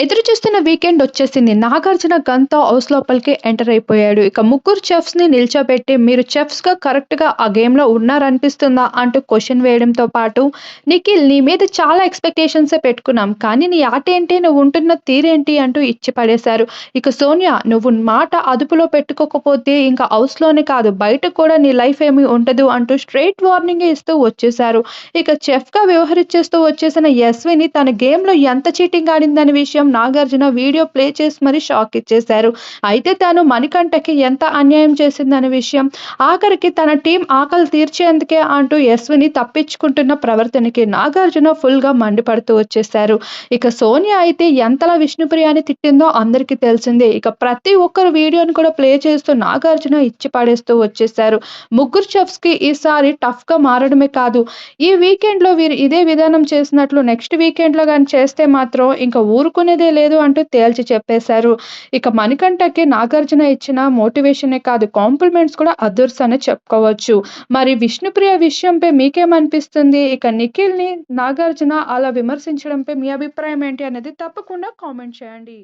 ఎదురు చూస్తున్న వీకెండ్ వచ్చేసింది. నాగార్జున గన్‌తో హౌస్ లోపలికి ఎంటర్ అయిపోయాడు. ఇక ముగ్గురు చెఫ్స్‌ని నిల్చోబెట్టి మీరు చెఫ్స్‌గా కరెక్ట్‌గా ఆ గేమ్‌లో ఉన్నారనిపిస్తుందా? అంటూ క్వశ్చన్ వేయడంతో పాటు నిఖిల్ నీ మీద చాలా ఎక్స్పెక్టేషన్స్ పెట్టుకున్నాం. కానీ నీ ఆటేంటి? నువ్వు ఉంటున్న తీరేంటి? అంటూ ఇచ్చి పడేశారు. ఇక సోనియా నువ్వు మాట అదుపులో పెట్టుకోకపోతే ఇంక హౌస్‌లోనే కాదు బయట కూడా నీ లైఫ్ ఏమీ ఉండదు అంటూ స్ట్రెయిట్ వార్నింగ్ ఇస్తూ వచ్చేశారు. ఇక చెఫ్‌గా వ్యవహరించేస్తూ వచ్చేసిన యశ్విని తన గేమ్‌లో ఎంత చీటింగ్ ఆడిందనే విషయం నాగార్జున వీడియో ప్లే చేసి మరీ షాక్ ఇచ్చేశారు. అయితే తాను మణికంఠకి ఎంత అన్యాయం చేసిందనే విషయం, ఆఖరికి తన టీం ఆకలి తీర్చేందుకే అంటూ యశ్విని తప్పించుకుంటున్న ప్రవర్తనకి నాగార్జున ఫుల్‌గా మండిపడుతూ వచ్చేశారు. ఇక సోనియా అయితే ఎంతలా విష్ణుప్రియాని తిట్టిందో అందరికీ తెలిసిందే. ఇక ప్రతి ఒక్కరు వీడియోని కూడా ప్లే చేస్తూ నాగార్జున ఇచ్చి పడేస్తూ వచ్చేశారు. ముగ్గురు చెఫ్స్‌కి ఈసారి టఫ్‌గా మారడమే కాదు, ఈ వీకెండ్‌లో వీరు ఇదే విధానం చేసినట్లు నెక్స్ట్ వీకెండ్‌లో గాని చేస్తే మాత్రం ఇంకా ఊరుకునే అనేదే లేదు అంటూ తేల్చి చెప్పేశారు. ఇక మణికంఠకి నాగార్జున ఇచ్చిన మోటివేషనే కాదు కాంప్లిమెంట్స్ కూడా అదుర్స్ అని చెప్పుకోవచ్చు. మరి విష్ణుప్రియ విషయంపై మీకేమనిపిస్తుంది? ఇక నిఖిల్‌ని నాగార్జున అలా విమర్శించడంపై మీ అభిప్రాయం ఏంటి అనేది తప్పకుండా కామెంట్ చేయండి.